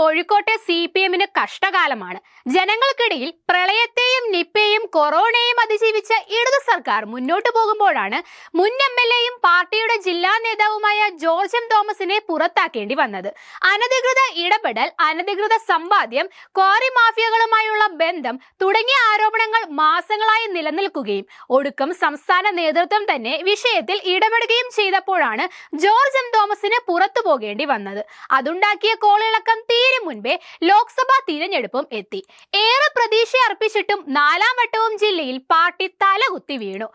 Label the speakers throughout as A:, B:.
A: കോഴിക്കോട്ടെ C P എമ്മിന് കഷ്ടകാലമാണ്. ജനങ്ങൾക്കിടയിൽ പ്രളയത്തെയും നിപ്പയെയും കൊറോണയും അതിജീവിച്ച ഇടതു സർക്കാർ മുന്നോട്ടു പോകുമ്പോഴാണ് മുൻ എം എൽ പാർട്ടിയുടെ ജില്ലാ നേതാവുമായ ജോർജ് എം തോമസിനെ പുറത്താക്കേണ്ടി വന്നത്. അനധികൃത ഇടപെടൽ അനധികൃത സമ്പാദ്യം ക്വാറി മാഫിയകളുമായുള്ള ബന്ധം തുടങ്ങിയ ആരോപണങ്ങൾ മാസങ്ങളായി നിലനിൽക്കുകയും ഒടുക്കം സംസ്ഥാന നേതൃത്വം തന്നെ വിഷയത്തിൽ ഇടപെടുകയും ചെയ്തപ്പോഴാണ് ജോർജ് എം തോമസിന് പുറത്തു പോകേണ്ടി വന്നത്. അതുണ്ടാക്കിയ കോളിളക്കം തീരെ മുൻപേ ലോക്സഭാ തിരഞ്ഞെടുപ്പും എത്തി. ഏറെ പ്രതീക്ഷ അർപ്പിച്ചിട്ടും നാലാം വട്ടവും ജില്ലയിൽ പാർട്ടി തലകുത്തി വീണു.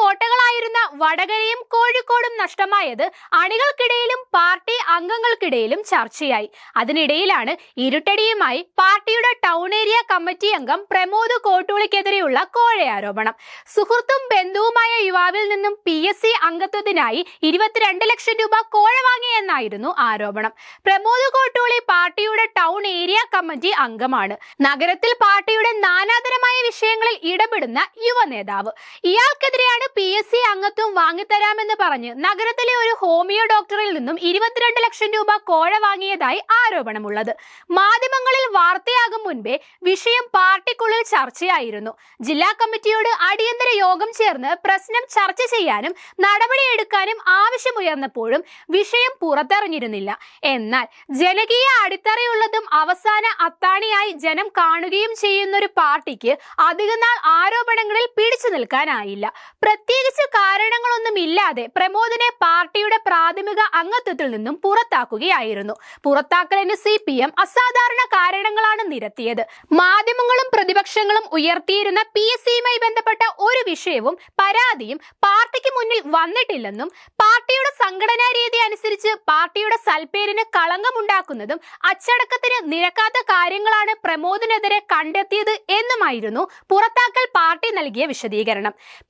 A: കോട്ടകളായിരുന്ന വടകരയും കോഴിക്കോടും നഷ്ടമായത് അണികൾക്കിടയിലും പാർട്ടി അംഗങ്ങൾക്കിടയിലും ചർച്ചയായി. അതിനിടയിലാണ് ഇരുട്ടടിയുമായി പാർട്ടിയുടെ ടൗൺ ഏരിയ കമ്മിറ്റി അംഗം പ്രമോദ് കോട്ടൂളിക്കെതിരെയുള്ള കോഴയാരോപണം. സുഹൃത്തും ബന്ധുവുമായ യുവാവിൽ നിന്നും പി എസ് സി അംഗത്വത്തിനായി ഇരുപത്തിരണ്ട് ലക്ഷം രൂപ കോഴ വാങ്ങിയെന്നായിരുന്നു ആരോപണം. പ്രമോദ് കോട്ടൂളി പാർട്ടിയുടെ ടൗൺ ഏരിയ കമ്മിറ്റി അംഗമാണ്. നഗരത്തിൽ പാർട്ടിയുടെ നാനാതരമായ വിഷയങ്ങളിൽ ഇടപെടുന്ന യുവ നേതാവ്. ഇയാൾക്കെതിരെയാണ് പി എസ് സി അംഗത്വം വാങ്ങിത്തരാമെന്ന് പറഞ്ഞ് നഗരത്തിലെ ഒരു ഹോമിയോ ഡോക്ടറിൽ നിന്നും ഇരുപത്തിരണ്ട് ലക്ഷം രൂപ കോഴ വാങ്ങിയതായി ആരോപണമുള്ളത്. മാധ്യമങ്ങളിൽ വാർത്തയാകും മുൻപേ വിഷയം പാർട്ടിക്കുള്ളിൽ ചർച്ചയായിരുന്നു. ജില്ലാ കമ്മിറ്റിയോട് അടിയന്തര യോഗം ചേർന്ന് പ്രശ്നം ചർച്ച ചെയ്യാനും നടപടിയെടുക്കാനും ആവശ്യമുയർന്നപ്പോഴും വിഷയം പുറത്തറിഞ്ഞിരുന്നില്ല എന്നാൽ ജനകീയ അടിത്തറയുള്ളതും അവസാന അത്താണിയായി ജനം കാണുകയും ചെയ്യുന്ന ഒരു പാർട്ടിക്ക് അധികനാൾ ആരോപണങ്ങളിൽ പിടിച്ചു നിൽക്കാനായില്ല. പ്രത്യേകിച്ച് കാരണങ്ങളൊന്നുമില്ലാതെ പ്രമോദിനെ പാർട്ടിയുടെ പ്രാഥമിക അംഗത്വത്തിൽ നിന്നും പുറത്താക്കുകയായിരുന്നു. പുറത്താക്കലിന് സി പി എം അസാധാരണ കാരണങ്ങളാണ് നിരത്തിയത്. മാധ്യമങ്ങളും പ്രതിപക്ഷങ്ങളും ഉയർത്തിയിരുന്ന പി എസ് സിയുമായി ബന്ധപ്പെട്ട ഒരു വിഷയവും പരാതിയും പാർട്ടിക്ക് മുന്നിൽ വന്നിട്ടില്ലെന്നും പാർട്ടിയുടെ സംഘടനാ രീതി അനുസരിച്ച് പാർട്ടിയുടെ സൽപ്പേരിന് കളങ്കമുണ്ടാക്കുന്നതും അച്ചടക്കത്തിന് നിരക്കാത്ത കാര്യങ്ങളാണ് പ്രമോദിനെതിരെ കണ്ടെത്തിയത് എന്നുമായിരുന്നു പുറത്താക്കൽ പാർട്ടി നൽകിയ വിശദീകരണം.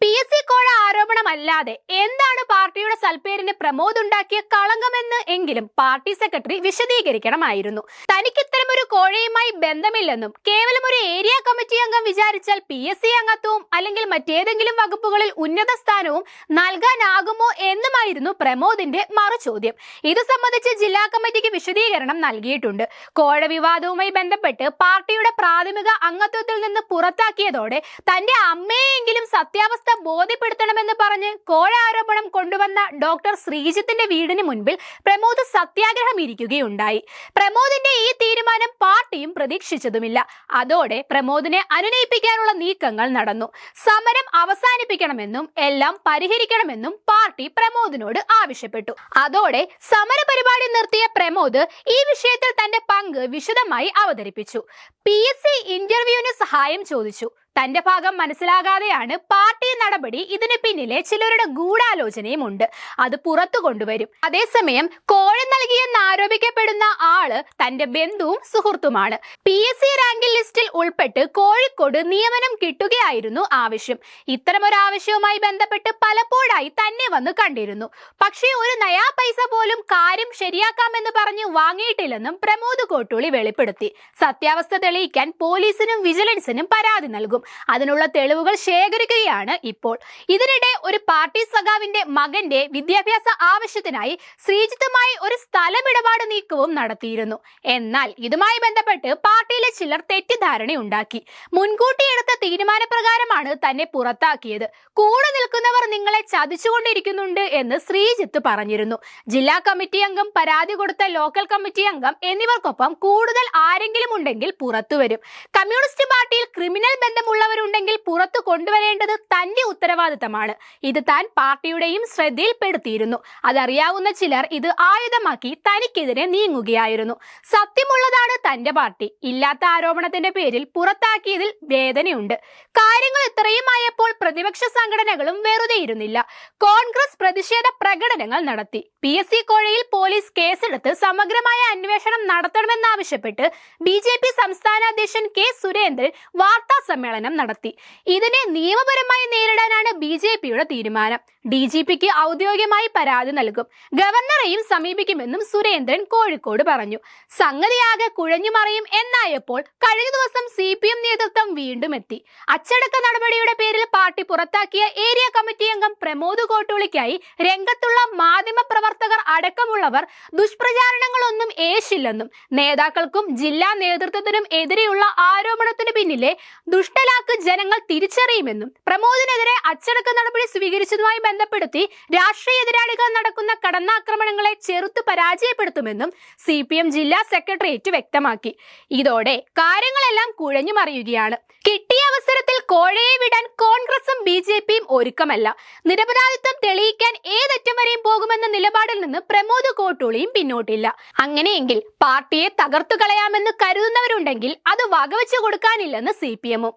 A: പി എസ് സി കോഴ ആരോപണമല്ലാതെ എന്താണ് പാർട്ടിയുടെ സൽപ്പേരിന് പ്രമോദ് ഉണ്ടാക്കിയ കളങ്കമെന്ന് എങ്കിലും പാർട്ടി സെക്രട്ടറി വിശദീകരിക്കണമായിരുന്നു. തനിക്ക് ഇത്തരം ഒരു കോഴയുമായി ബന്ധമില്ലെന്നും കേവലം ഒരു ഏരിയ കമ്മിറ്റി അംഗം വിചാരിച്ചാൽ പി എസ് സി അംഗത്വവും അല്ലെങ്കിൽ മറ്റേതെങ്കിലും വകുപ്പുകളിൽ ഉന്നത സ്ഥാനവും നൽകാനാകുമോ എന്നുമായിരുന്നു പ്രമോദിന്റെ മറുചോദ്യം. ഇത് സംബന്ധിച്ച് ജില്ലാ കമ്മിറ്റിക്ക് വിശദീകരണം നൽകിയിട്ടുണ്ട്. കോഴ വിവാദവുമായി ബന്ധപ്പെട്ട് പാർട്ടിയുടെ പ്രാഥമിക അംഗത്വത്തിൽ നിന്ന് പുറത്താക്കിയതോടെ തന്റെ അമ്മയെങ്കിലും സത്യാവസ്ഥ ബോധ്യപ്പെടുത്തണമെന്ന് പറഞ്ഞ് കോഴ ആരോപണം കൊണ്ടുവന്ന ഡോക്ടർ ശ്രീജിത്തിന്റെ വീടിന് മുൻപിൽ പ്രമോദ് സത്യാഗ്രഹം ഇരിക്കുകയുണ്ടായി. പ്രമോദിന്റെ ഈ തീരുമാനം പാർട്ടിയും പ്രതീക്ഷിച്ചതുമില്ല. അതോടെ പ്രമോദിനെ അനുനയിപ്പിക്കാനുള്ള നീക്കങ്ങൾ നടന്നു. സമരം അവസാനിപ്പിക്കണമെന്നും എല്ലാം പരിഹരിക്കണമെന്നും പാർട്ടി പ്രമോദിനോട് ആവശ്യപ്പെട്ടു. അതോടെ സമരപരിപാടി നിർത്തിയ പ്രമോദ് ഈ വിഷയത്തിൽ തന്റെ പങ്ക് വിശദമായി അവതരിപ്പിച്ചു. പി എസ് സി ഇന്റർവ്യൂവിന് സഹായം ചോദിച്ചു. തന്റെ ഭാഗം മനസ്സിലാകാതെയാണ് പാർട്ടി നടപടി ഇതിന് പിന്നിലെ ചിലരുടെ ഗൂഢാലോചനയും ഉണ്ട്. അത് പുറത്തു കൊണ്ടുവരും. അതേസമയം കോഴ നൽകിയെന്ന് ആരോപിക്കപ്പെടുന്ന ആൾ തന്റെ ബന്ധുവും സുഹൃത്തുമാണ്. പി എസ് സി റാങ്കിൽ ലിസ്റ്റിൽ ഉൾപ്പെട്ട് കോഴിക്കോട് നിയമനം കിട്ടുകയായിരുന്നു ആവശ്യം. ഇത്തരമൊരു ആവശ്യവുമായി ബന്ധപ്പെട്ട് പലപ്പോഴായി തന്നെ വന്ന് കണ്ടിരുന്നു. പക്ഷേ ഒരു നയാ പൈസ പോലും കാര്യം ശരിയാക്കാമെന്ന് പറഞ്ഞ് വാങ്ങിയിട്ടില്ലെന്നും പ്രമോദ് കോട്ടൂളി വെളിപ്പെടുത്തി. സത്യാവസ്ഥ തെളിയിക്കാൻ പോലീസിനും വിജിലൻസിനും പരാതി നൽകും. അതിനുള്ള തെളിവുകൾ ശേഖരിക്കുകയാണ് ഇപ്പോൾ. ഇതിനിടെ ഒരു പാർട്ടി സഖാവിന്റെ മകന്റെ വിദ്യാഭ്യാസ ആവശ്യത്തിനായി ശ്രീജിത്തുമായി ഒരു സ്ഥലമിടപാട് നീക്കവും നടത്തിയിരുന്നു. എന്നാൽ ഇതുമായി ബന്ധപ്പെട്ട് പാർട്ടിയിലെ ചിലർ തെറ്റിദ്ധാരണയുണ്ടാക്കി മുൻകൂട്ടി എടുത്ത തീരുമാനപ്രകാരമാണ് തന്നെ പുറത്താക്കിയത്. കൂടെ നിൽക്കുന്നവർ നിങ്ങളെ ചതിച്ചുകൊണ്ടിരിക്കുന്നുണ്ട് എന്ന് ശ്രീജിത്ത് പറഞ്ഞിരുന്നു. ജില്ലാ കമ്മിറ്റി അംഗം പരാതി കൊടുത്ത ലോക്കൽ കമ്മിറ്റി അംഗം എന്നിവർക്കൊപ്പം കൂടുതൽ ആരെങ്കിലും ഉണ്ടെങ്കിൽ പുറത്തുവരും. കമ്മ്യൂണിസ്റ്റ് പാർട്ടിയിൽ ക്രിമിനൽ ബന്ധമുള്ളവരുണ്ടെങ്കിൽ പുറത്തു കൊണ്ടുവരേണ്ടത് തന്റെ ഉത്തരവാദിത്തമാണ്. ഇത് താൻ പാർട്ടിയുടെയും ശ്രദ്ധയിൽപ്പെടുത്തിയിരുന്നു. അതറിയാവുന്ന ചിലർ ഇത് ആയുധമാക്കി തനിക്കെതിരെ നീങ്ങുകയായിരുന്നു. സത്യമുള്ളതാണ് തന്റെ പാർട്ടി. ഇല്ലാത്ത ആരോപണത്തിന്റെ പേരിൽ പുറത്താക്കിയതിൽ വേദനയുണ്ട്. കാര്യങ്ങൾ ഇത്രയുമായപ്പോൾ പ്രതിപക്ഷ സംഘടനകളും വെറുതെയിരുന്നില്ല കോൺഗ്രസ് പ്രതിഷേധ പ്രകടനങ്ങൾ നടത്തി. പി എസ് സി കോഴയിൽ പോലീസ് കേസെടുത്ത് സമഗ്രമായ അന്വേഷണം നടത്തണമെന്നാവശ്യപ്പെട്ട് ബി ജെ പി സംസ്ഥാന അധ്യക്ഷൻ കെ സുരേന്ദ്രൻ വാർത്താ സമ്മേളനം പ്രഖ്യാപനം നടത്തി. ഇതിനെ നിയമപരമായി നേരിടാനാണ് ബി ജെ പിയുടെ തീരുമാനം. ഡി ജി പിക്ക് ഔദ്യോഗികമായി പരാതി നൽകും. ഗവർണറെയും സമീപിക്കുമെന്നും സുരേന്ദ്രൻ കോഴിക്കോട് പറഞ്ഞു. സംഗതിയാകെ കുഴഞ്ഞുമറിയും എന്നായപ്പോൾ കഴിഞ്ഞ ദിവസം സി പി എം നേതൃത്വം വീണ്ടും എത്തി. അച്ചടക്ക നടപടിയുടെ പാർട്ടി പുറത്താക്കിയ ഏരിയ കമ്മിറ്റി അംഗം പ്രമോദ് കോട്ടൂളിക്കായി രംഗത്തുള്ള മാധ്യമ പ്രവർത്തകർ അടക്കമുള്ളവർ ദുഷ്പ്രചാരണങ്ങളൊന്നും ഏശില്ലെന്നും നേതാക്കൾക്കും ജില്ലാ നേതൃത്വത്തിനും എതിരെയുള്ള ആരോപണത്തിന് പിന്നിലെ ദുഷ്ടലാക്ക് ജനങ്ങൾ തിരിച്ചറിയുമെന്നും പ്രമോദിനെതിരെ അച്ചടക്ക നടപടി സ്വീകരിച്ചതുമായി ബന്ധപ്പെടുത്തി രാഷ്ട്രീയ എതിരാളികൾ നടക്കുന്ന കടന്നാക്രമണങ്ങളെ ചെറുത്ത് പരാജയപ്പെടുത്തുമെന്നും സി ജില്ലാ സെക്രട്ടേറിയറ്റ് വ്യക്തമാക്കി. ഇതോടെ കാര്യങ്ങളെല്ലാം കുഴഞ്ഞു മറിയുകയാണ് കിട്ടിയ അവസരത്തിൽ കോഴയെ വിടാൻ കോൺഗ്രസും ബി ജെ പിയും ഒരുക്കമല്ല. നിരപരാധിത്വം തെളിയിക്കാൻ ഏതറ്റം വരെയും പോകുമെന്ന നിലപാടിൽ നിന്ന് പ്രമോദ് കോട്ടൂളിയും പിന്നോട്ടില്ല. അങ്ങനെയെങ്കിൽ പാർട്ടിയെ തകർത്തു കളയാമെന്ന് കരുതുന്നവരുണ്ടെങ്കിൽ അത് വകവെച്ചു കൊടുക്കാനില്ലെന്ന് സി പി എമ്മും.